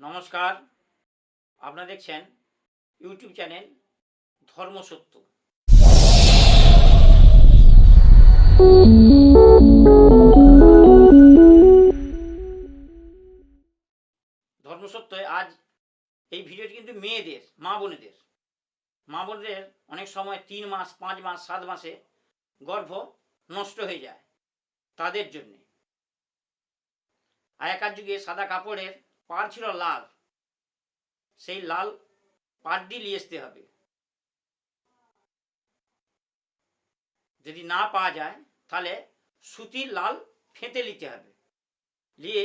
নমস্কার। আপনারা দেখছেন ইউটিউব চ্যানেল ধর্মসত্য ধর্মসত্যয় আজ এই ভিডিওটি কিন্তু মেয়েদের, মা বোনেদের। মা বোনেদের অনেক সময় তিন মাস, পাঁচ মাস, সাত মাসে গর্ভ নষ্ট হয়ে যায় তাদের জন্যে। আগেকার যুগে সাদা কাপড়ের পাড় ছিল লাল। সেই লাল পাড়টি নিয়ে আসতে হবে। যদি না পাওয়া যায়, তাহলে সুতির লাল ফেটে নিতে হবে। নিয়ে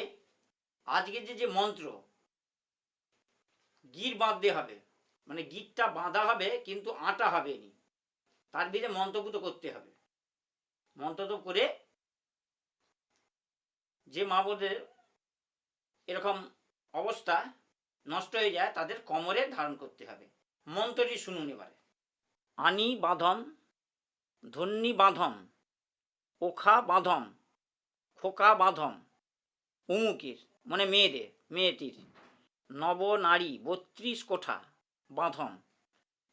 আজকে যে যে মন্ত্র, গির বাঁধতে হবে। মানে গিরটা বাঁধা হবে, কিন্তু আটা হবে নি। তার ভিতরে মন্ত্রপুত করতে হবে। মন্ত্র তো করে যে মা বোনদের এরকম অবস্থা নষ্ট হয়ে যায়, তাদের কমরে ধারণ করতে হবে। মন্ত্রটি শুনুন এবারে। আনি বাঁধম ধন্যী বাঁধম ওখা বাঁধম খোকা বাঁধম উমুকের মানে মেয়েদের, মেয়েটির। নব নারী, বত্রিশ কোঠা বাঁধম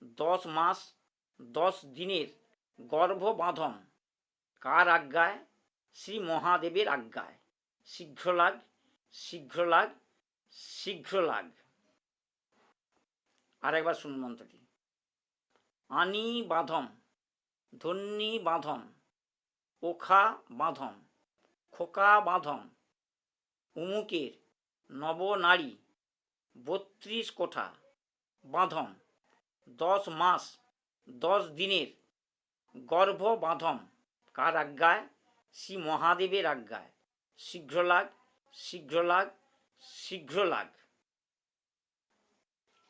দশ মাস, দশ দিনের গর্ভ বাঁধম কার আজ্ঞায়? শ্রী মহাদেবের আজ্ঞায়। শীঘ্র লাগ শীঘ্র শীঘ্র লাগ আরেকবার শুনুন মন্ত্রটি। আনি বাঁধম, ধন্যী বাঁধম, ওখা বাঁধম, খোকা বাঁধম, উমুকের নবনারী বত্রিশ কোঠা বাঁধম, দশ মাস, দশ দিনের গর্ভ বাঁধম, কার আজ্ঞায়? শ্রী মহাদেবের আজ্ঞায়। শীঘ্র লাগ শীঘ্র লাগ শীঘ্র লাগ।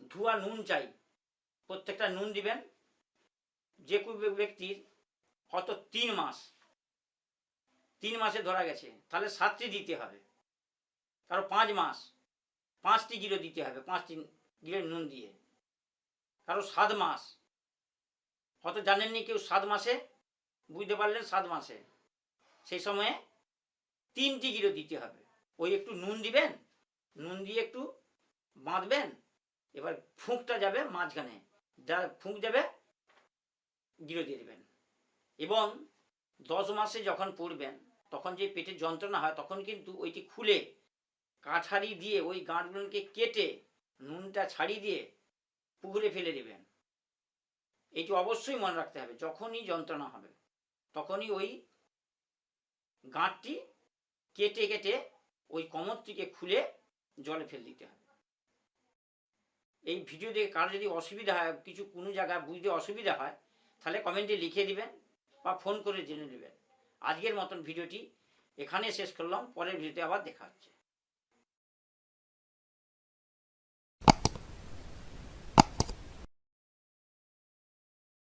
ধোয়া নুন চাই। প্রত্যেকটা নুন দিবেন। যে কোনো ব্যক্তির হয়তো তিন মাস। তিন মাসে ধরা গেছে। তাহলে সাতটি দিতে হবে। কারও পাঁচ মাস। পাঁচটি কিলো দিতে হবে। পাঁচটি কিলো নুন দিয়ে। কারও সাত মাস। হয়তো জানেননি কেউ সাত মাসে? বুঝতে পারলেন সাত মাসে। সেই সময়ে তিনটি কিলো দিতে হবে। ওই একটু নুন দিবেন? নুন দিয়ে একটু বাঁধবেন, এবার ফুঁকটা যাবে মাঝখানে। যা ফুঁক যাবে গিরো দিয়ে দেবেন। এবং দশ মাসে যখন পড়বেন, তখন যে পেটে যন্ত্রণা হয়, তখন কিন্তু ওইটি খুলে কাঠারি দিয়ে ওই গাঁটগুলোকে কেটে নুনটা ছাড়িয়ে দিয়ে পুকুরে ফেলে দেবেন। এটি অবশ্যই মনে রাখতে হবে, যখনই যন্ত্রণা হবে, তখনই ওই গাঁটটি কেটে কেটে ওই কমরটিকে খুলে জলে ফেলে দিতে হবে এই ভিডিও দেখে কারও যদি অসুবিধা হয়, কিছু কোনো জায়গায় বুঝতে অসুবিধা হয়, তাহলে কমেন্টে লিখে দিবেন বা ফোন করে জেনে নেবেন। আজকের মতন ভিডিওটি এখানে শেষ করলাম, পরের ভিডিওতে আবার দেখা হচ্ছে।